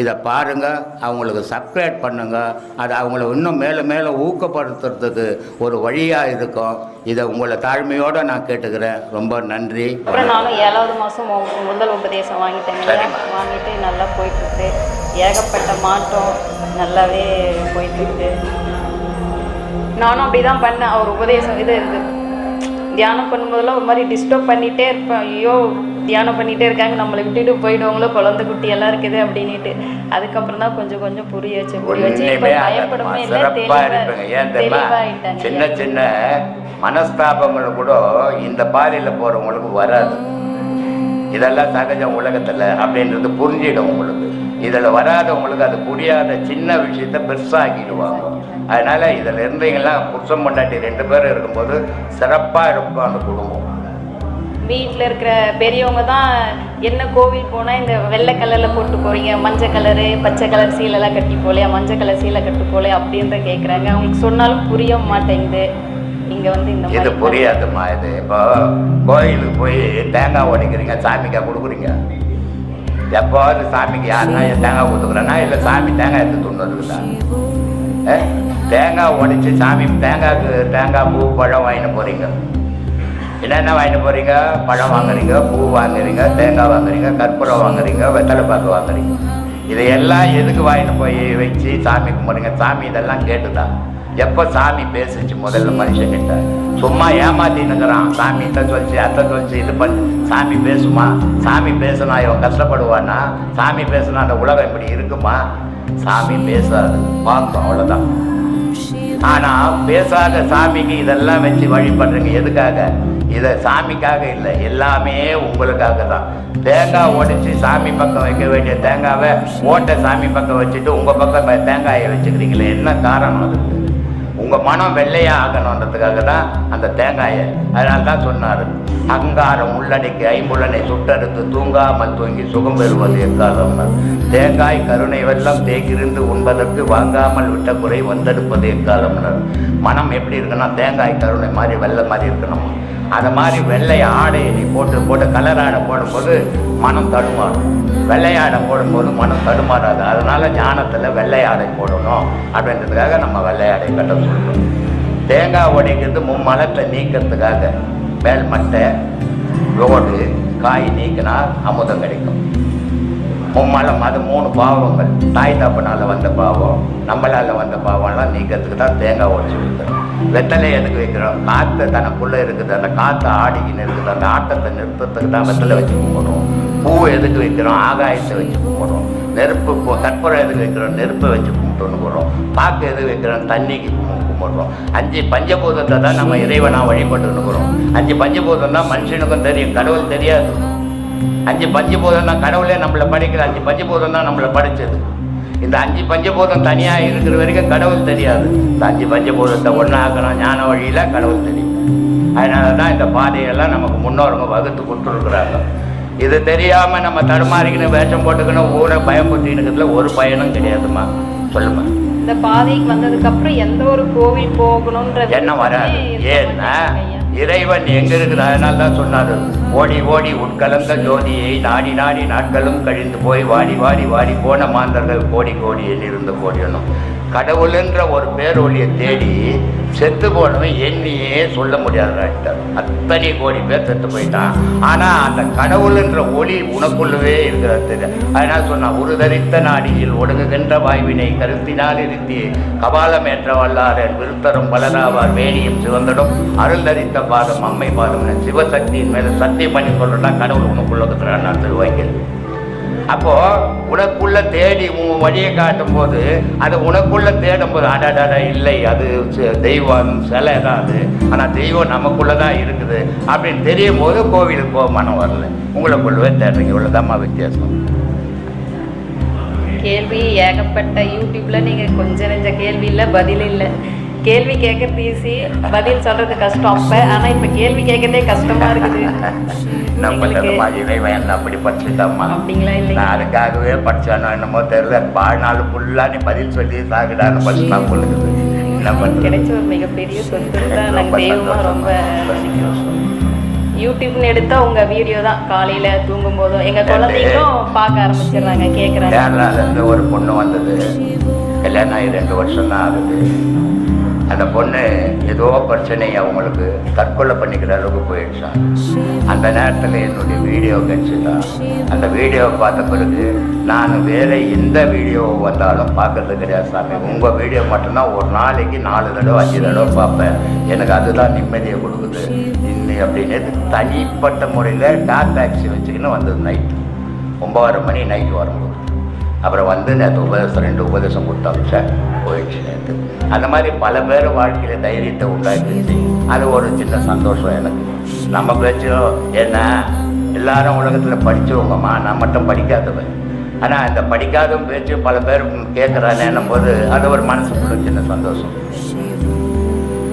இதை பாருங்க அவங்களுக்கு சப்ஸ்கிரைப் பண்ணுங்க. அது அவங்கள இன்னும் மேலும் மேலும் ஊக்கப்படுத்துறதுக்கு ஒரு வழியாக இருக்கும். இதை உங்களை தாழ்மையோடு நான் கேட்டுக்கிறேன். ரொம்ப நன்றி. அப்புறம் நானும் ஏழாவது மாதம் முதல் உபதேசம் வாங்கிட்டேங்க? சரிம்மா. வாங்கிட்டு நல்லா போயிட்டுருக்கு. ஏகப்பட்ட மாற்றம் நல்லாவே போயிட்டுருக்கு. நானும் அப்படி தான் பண்ணேன். அவர் உபதேசம் இது இது தியானம் பண்ணும்போதெல்லாம் ஒரு மாதிரி டிஸ்டர்ப் பண்ணிகிட்டே இருப்பேன். ஐயோ தியானம் பண்ணிகிட்டே இருக்காங்க. நம்மளை விட்டுட்டு போயிடுவாங்களோ குழந்தை குட்டி எல்லாம் இருக்குது அப்படின்ட்டு அதுக்கப்புறம் தான் கொஞ்சம் கொஞ்சம் புரிய வச்சு புரிய வச்சு பயப்படவே. இல்லை. சின்ன சின்ன மனஸ்தாபங்கள் கூட இந்த பாதையில போறவங்களுக்கு வராது. இதெல்லாம் சகஜம் உலகத்துல அப்படின்றது புரிஞ்சிடும் உங்களுக்கு. இதுல வராதவங்களுக்கு அது புரியாத சின்ன விஷயத்த பெருசாக்கிடுவாங்க. அதனால இதுல இருந்தீங்கன்னா புருஷன் பொண்டாட்டி ரெண்டு பேரும் இருக்கும்போது சிறப்பா இருக்கும் அந்த குடும்பம். வீட்டில் இருக்கிற பெரியவங்க தான் என்ன கோவில் போனால் இந்த வெள்ளை கலரில் போட்டு போகிறீங்க மஞ்சள் கலரு பச்சை கலர் சீலைலாம் கட்டி போலையா மஞ்சள் கலர் சீலை கட்டு போலையா அப்படின்ற கேட்குறாங்க அவங்களுக்கு சொன்னாலும் புரிய மாட்டேங்குது. இங்கே வந்து இந்த இது மாதிரி புரியாதும்மா இது. இப்போ கோயிலுக்கு போய் தேங்காய் உடைக்கிறீங்க சாமிக்கா கொடுக்குறீங்க? எப்போது சாமிக்கு யாருன்னா தேங்காய் கொடுத்துக்குறேன்னா இல்லை சாமி தேங்காய் எடுத்து துண்டு வந்துருக்குதா? தேங்காய் உடைச்சி சாமி தேங்காய்க்கு தேங்காய் பூ பழம் வாங்கிட்டு போகிறீங்க என்னென்ன வாங்கிட்டு போகிறீங்க பழம் வாங்குறீங்க பூ வாங்குறீங்க தேங்காய் வாங்குறீங்க கற்பூரம் வாங்குறீங்க வெத்தலை பாக்கு வாங்குறீங்க. இதையெல்லாம் எதுக்கு வாங்கிட்டு போய் வச்சு சாமி கும்பிடுங்க? சாமி இதெல்லாம் கேட்டுதான் எப்போ சாமி பேசுச்சு முதல்ல மனுஷங்கிட்ட சும்மா ஏமாத்தின்னுங்கிறான் சாமி இதை சொல்லிச்சு அத்தை சொல்லிச்சு இது பண்ணி சாமி பேசுமா? சாமி பேசினா இவன் கஷ்டப்படுவானா? சாமி பேசினா அந்த உலகம் இப்படி இருக்குமா? சாமி பேசாது. பார்த்தோம் அவ்வளோதான் ஆனால் பேசாத சாமிக்கு இதெல்லாம் வச்சு வழிபடுறீங்க. எதுக்காக? இதை சாமிக்காக இல்லை எல்லாமே உங்களுக்காக தான் தேங்காய் உடைச்சி சாமி பக்கம் வைக்க வேண்டிய தேங்காவை ஓட்டை சாமி பக்கம் வச்சுட்டு உங்கள் பக்கம் தேங்காயை வச்சுக்கிறீங்களே என்ன காரணம் அது? உங்கள் மனம் வெள்ளையாக ஆகணுன்றதுக்காக தான் அந்த தேங்காயை. அதனால தான் சொன்னார் அங்காரம் உள்ளடக்கி ஐம்புலனை சுட்டறுத்து தூங்காமல் தூங்கி சுகம் பெறுவது எக்காலம் தேங்காய் கருணை வெள்ளம் தேக்கிருந்து உண்பதற்கு வாங்காமல் விட்ட குறை வந்தெடுப்பது எக்காலம் மனம் எப்படி இருக்குன்னா தேங்காய் கருணை மாதிரி வெள்ளம் மாதிரி இருக்கணும்? அதை மாதிரி வெள்ளை ஆடையை போட்டு போட்டு கலர் ஆடை போடும்போது மனம் தடுமாறும். வெள்ளை ஆடை போடும்போது மனம் தடுமாறாது. அதனால் ஞானத்தில் வெள்ளை ஆடை போடணும். அப்படின்றதுக்காக நம்ம வெள்ளை ஆடை கட்ட சொல்லணும் தேங்காய் உடைக்கிறது மும்மலத்தை நீக்கிறதுக்காக. மேல்மட்டை ரோடு காய் நீக்கினா அமுதம் கிடைக்கும். மும்மலம் அது மூணு பாவங்கள். தாய் தப்பனால வந்த பாவம் நம்மளால வந்த பாவம்லாம் நீக்கிறதுக்கு தான் தேங்காய் உடச்சி கொடுக்குறோம். வெத்தலை எதுக்கு வைக்கிறோம்? காற்று தனக்குள்ளே இருக்குது அந்த காற்று ஆடிக்கின்னு இருக்குது அந்த ஆட்டத்தை நிறுத்தத்துக்கு தான் வெத்தலை வச்சு கும்பிடுறோம். பூ எதுக்கு வைக்கிறோம்? ஆகாயத்தை வச்சு கும்பிடுறோம். நெருப்பு பூ கற்பூரம் எதுக்கு வைக்கிறோம்? நெருப்பை வச்சு கும்பிட்டுன்னு போகிறோம் பாக்கு எதுக்கு வைக்கிறோம்? தண்ணிக்கு கும்பிடுறோம். அஞ்சு பஞ்சபூதத்தை தான் நம்ம இறைவனாக வழிபட்டுன்னு போகிறோம் அஞ்சு பஞ்சபூதம் தான் மனுஷனுக்கும் தெரியும் கடவுள் தெரியாது. அஞ்சு பஞ்சபூதம் தான் கடவுளே நம்மளை படைக்கிற அஞ்சு பஞ்சபூதம் தான் நம்மளை படைச்சது. இந்த அஞ்சு பஞ்சபூதம் தனியாக இருக்கிற வரைக்கும் கடவுள் தெரியாது. இந்த அஞ்சு பஞ்சபூதத்தை ஒன்றாக்கணும் ஞான வழியில் கடவுள் தெரியும். அதனால தான் இந்த பாதையெல்லாம் நமக்கு முன்னோருங்க வகுத்து கொடுத்துருக்குறாங்க. இது தெரியாமல் நம்ம தடுமாறிக்கணும் வேஷம் போட்டுக்கணும் ஊரை பயன்படுத்திக்கிறதுல ஒரு பயனும் கிடையாதும்மா. சொல்லுமா இந்த பாதைக்கு வந்ததுக்கு அப்புறம் எந்த ஒரு கோவில் போகணுன்ற என்ன வராது. ஏன்னா. இறைவன் எங்க இருக்கிறார் தான் சொன்னார். ஓடி ஓடி உட்கலந்த ஜோதியை நாடி நாடி நாட்களும் கழிந்து போய் வாடி வாடி வாடி போன மாந்தர்கள் கோடி கோடி எண்ணிருந்த கோடியனும் கடவுளுன்ற ஒரு பேரொழியை தேடி செத்து போனவன் எண்ணியே சொல்ல முடியாதுன்ட்டு அத்தனை கோடி பேர் செத்து போயிட்டான். ஆனா அந்த கடவுள்ன்ற ஒளி உனக்குள்ளவே இருக்கிறது தெரியும் அதனால சொன்னா ஒரு நாடியில் ஒடுங்குகின்ற வாய்வினை கருத்தினால் இருத்தி கபாலம் ஏற்ற வல்லாரன் விருத்தரும் பலராவார் வேணியும் சிவந்தடும். அருள்தரித்த பாதம் அம்மை பாதம் சிவசக்தியின் மேல சத்தியம் பண்ணி சொல்றா கடவுள் உனக்குள்ள இருக்கிறான் திருவாய்கள் அப்போ உனக்குள்ள தேடி உன் வழியை காட்டும் போது அது உனக்குள்ள தேடும் போது அடடட இல்லை அது தெய்வம் சிலை தான் அது. ஆனால் தெய்வம் நமக்குள்ள தான் இருக்குது அப்படின்னு தெரியும் போது கோவிலுக்கு போக மனம் வரல. உங்களுக்குள்ளவே தேடுறீங்க இவ்வளோதாம்மா வித்தியாசம். கேள்வி ஏகப்பட்ட யூடியூப்ல நீங்க கொஞ்ச நெஞ்ச கேள்வி இல்லை பதில் இல்லை. கேள்வி கேட்கறது ஈஸி பதில் சொல்றது கஷ்டம் அப்ப. ஆனா இப்ப கேள்வி கேட்கறதே கஷ்டமா இருக்குது. நம்ம எங்களுக்கு மாதிரி இறைவன் என்ன அப்படி படிச்சுட்டாம்மா அப்படிங்களா நான் அதுக்காகவே படிச்சானோ என்னமோ தெரியல. வாழ்நாள் ஃபுல்லாக நீ பதில் சொல்லி சாகுடான்னு படிச்சுனா சொல்லுது கிடைச்ச ஒரு மிகப்பெரிய சொத்து தான் நாங்க ரொம்ப தெய்வமா. ரொம்ப. யூடியூப்னு எடுத்தா உங்க வீடியோ தான். காலையில தூங்கும் போதும் எங்க குழந்தைங்களும் பார்க்க ஆரம்பிச்சிடுறாங்க கேரளாலேருந்து ஒரு பொண்ணு வந்தது. கல்யாணம் ஆகி ரெண்டு வருஷம் தான் ஆகுது. அந்த பொண்ணு ஏதோ பிரச்சனை அவங்களுக்கு தற்கொலை பண்ணிக்கிற அளவுக்கு போயிடுச்சான் அந்த நேரத்தில் என்னுடைய வீடியோ கிடைச்சிதான் அந்த வீடியோவை பார்த்த பிறகு நான் வேற எந்த வீடியோ வந்தாலும் பார்க்கறது கிடையாது சாமி. உங்கள் வீடியோ மட்டும்தான் ஒரு நாளைக்கு நாலு தடவை அஞ்சு தடவை பார்ப்பேன். எனக்கு அதுதான் நிம்மதியை கொடுக்குது. இன்னும் அப்படின்னு தனிப்பட்ட முறையில் டாக் டாக்ஸி வச்சுக்கின்னு வந்தது நைட்டு ஒம்பதரை மணி நைட்டு வரும்போது. அப்புறம் வந்து நேற்று உபதேசம் ரெண்டு உபதேசம் கொடுத்தாங்க போயிடுச்சு நேற்று அந்த மாதிரி பல பேர் வாழ்க்கையில் தைரியத்தை உண்டாக்கிடுச்சு. அது ஒரு சின்ன சந்தோஷம் எனக்கு. நம்ம பேச்சும் ஏன்னா எல்லாரும் உலகத்தில் படித்தவங்கம்மா நான் மட்டும் படிக்காதவன் ஆனால் இந்த படிக்காதவன் பேச்சு பல பேர் கேட்குறானேன்னும் போது அது ஒரு மனசுக்குள்ள சின்ன சந்தோஷம்.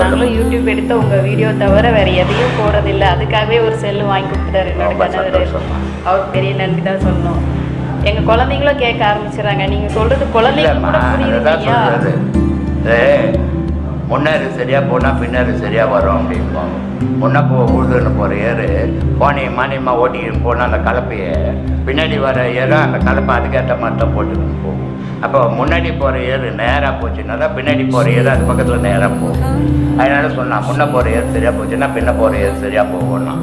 நாங்களும் யூடியூப் எடுத்த உங்க வீடியோ தவிர வேற எதையும் போடுறதில்ல. அதுக்காகவே ஒரு செல்லு வாங்கி கொடுத்துட்டாரு என்னோட கணவர். அவர் பெரிய நன்றி தான் சொல்லணும். எங்க குழந்தைங்களும் கேட்க ஆரம்பிச்சிடறாங்க நீங்க சொல்றது குழந்தைங்க முன்னாடி சரியா போனா பின்னாடி சரியா வரும் அப்படிம்பாங்க முன்ன போ உழுதுன்னு போற ஏறு போனியம்மா நீம்மா ஓட்டிக்கின்னு போனா அந்த கலப்பையை பின்னாடி வர ஏறு அந்த கலப்பை அதுக்கேற்ற மாதிரி தான் போட்டுக்கின்னு போகும். அப்போ முன்னாடி போகிற ஏறு நேராக போச்சுன்னா தான் பின்னாடி போகிற ஏறு அது பக்கத்தில் நேராக போகும். அதனால சொன்னா முன்ன போகிற ஏறு சரியாக போச்சுன்னா பின்ன போகிற ஏறு சரியாக போகும்னா.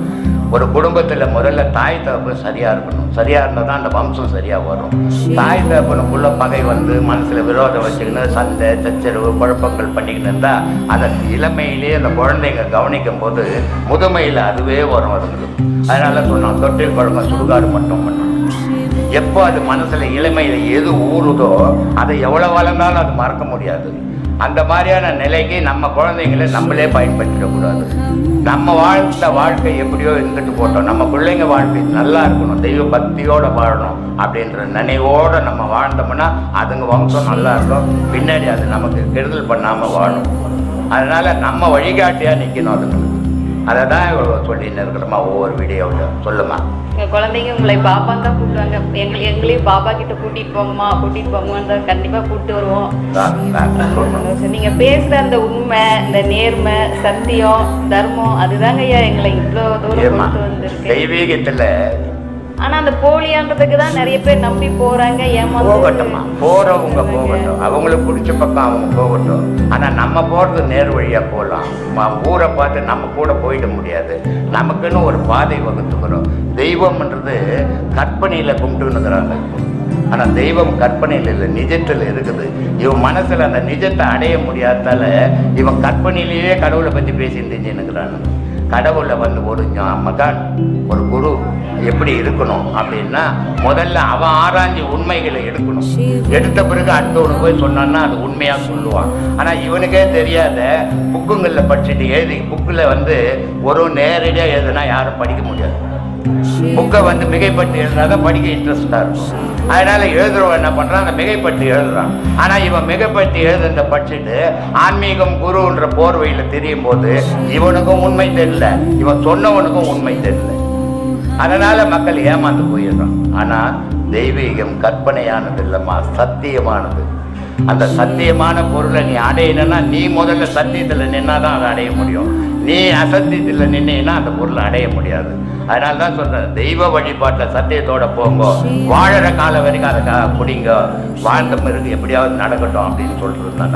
ஒரு குடும்பத்தில் முதல்ல தாய் தகப்பு சரியாக இருக்கணும். சரியாக இருந்தால் தான் அந்த வம்சம் சரியாக வரும். தாய் தகப்பனுக்குள்ள பகை வந்து மனசில் விரோதம் வச்சுக்கின்னு சண்டை சச்சரவு குழப்பங்கள் பண்ணிக்கிட்டு இருந்தால் அந்த இளமையிலேயே அந்த குழந்தைங்க கவனிக்கும் போது முதுமையில் அதுவே வரும் அதுங்களுக்கு. அதனால சொன்னோம் தொட்டில் குழம்பு சுடுகாடு மட்டும் பண்ணணும். எப்போ அது மனசில் இளமையில் எது ஊறுதோ அதை எவ்வளோ வளர்ந்தாலும் அது மறக்க முடியாது. அந்த மாதிரியான நிலைக்கு நம்ம குழந்தைங்களை நம்மளே பயன்படுத்திடக்கூடாது நம்ம வாழ்ந்த வாழ்க்கை எப்படியோ இருந்துட்டு போட்டோம். நம்ம பிள்ளைங்க வாழ்க்கை நல்லா இருக்கணும். தெய்வ பக்தியோட வாழணும் அப்படின்ற நினைவோட நம்ம வாழ்ந்தோம்னா அதுங்க வம்சம் நல்லா இருக்கும். பின்னாடி அது நமக்கு கெடுதல் பண்ணாமல் வாழணும் அதனால நம்ம வழிகாட்டியா நிற்கணும் அதுக்கு அதை தான் சொல்லின்னு இருக்கிறோமா ஒவ்வொரு வீடியோவிலும் சொல்லுமா. எங்க குழந்தைங்க உங்களை பாப்பான்னு தான் கூப்பிடுவாங்க. எங்களை எங்களையும் பாப்பா கிட்ட கூட்டிட்டு போங்கம்மா கூட்டிட்டு போங்கன்னு தான் கண்டிப்பா கூப்பிட்டு வருவோம். நீங்க பேசுற அந்த உண்மை இந்த நேர்மை சத்தியம் தர்மம் அதுதாங்க ஐயா எங்களை இவ்வளோ தூரம் தெய்வீகத்துல ஆனா அந்த போலியான்றதுக்கு தான் நிறைய பேர் நம்பி போறாங்க போகட்டும்மா ஏமாந்து போறவங்க போகட்டும். அவங்களுக்கு பிடிச்ச பக்கம் அவங்க போகட்டும். ஆனா நம்ம போறது நேர் வழியா போகலாம். ஊரை பார்த்து நம்ம கூட போயிட முடியாது. நமக்குன்னு ஒரு பாதை வகுத்துக்கிறோம். தெய்வம்ன்றது கற்பனையில கும்பிட்டுன்னுக்குறாங்க ஆனா தெய்வம் கற்பனையில் இல்லை நிஜத்தில் இருக்குது. இவன் மனசுல அந்த நிஜத்தை அடைய முடியாதால இவன் கற்பனையிலேயே கடவுளை பத்தி பேசிட்டு தெரிஞ்சுன்னுக்குறான் கடவுளை வந்து ஒரு மகன் ஒரு குரு. எப்படி இருக்கணும்? அப்படின்னா முதல்ல அவன் ஆராய்ஞ்சு உண்மைகளை எடுக்கணும். எடுத்த பிறகு அடுத்தவனுக்கு போய் சொன்னான்னா அது உண்மையாக சொல்லுவான். ஆனால் இவனுக்கே தெரியாத புக்குங்களில் படிச்சுட்டு எழுதி புக்கில் வந்து ஒரு நேரடியாக எழுதுனா யாரும் படிக்க முடியாது. புக்கை வந்து மிகைப்பட்டு எழுதாதான் படிக்க இன்ட்ரெஸ்டாக இருக்கும். அதனால எழுதுறவன் என்ன பண்றான்? அந்த மிகைப்பட்டு எழுதுறான். ஆனா இவன் மிகைப்பட்டு எழுதுறத படிச்சுட்டு ஆன்மீகம் குருன்ற போர்வையில தெரியும் போது இவனுக்கும் உண்மை தெரியல. இவன் சொன்னவனுக்கும் உண்மை தெரியல. அதனால மக்கள் ஏமாந்து போயிடுறான். ஆனா தெய்வீகம் கற்பனையானது இல்லம்மா சத்தியமானது. அந்த சத்தியமான பொருளை நீ அடையணும்னா நீ முதல்ல சத்தியத்தில் நின்னா தான் அதை அடைய முடியும். நீ அசத்தியத்தில் நின்னீன்னா அந்த பொருளை அடைய முடியாது. அதனால தான் சொல்றேன் தெய்வ வழிபாட்டில் சத்தியத்தோட போங்க. வாழற காலம் வரைக்கும் அதை கா- பிடிங்க. வாழ்ந்த பிறகு எப்படியாவது நடக்கட்டும் அப்படின்னு சொல்றது தான்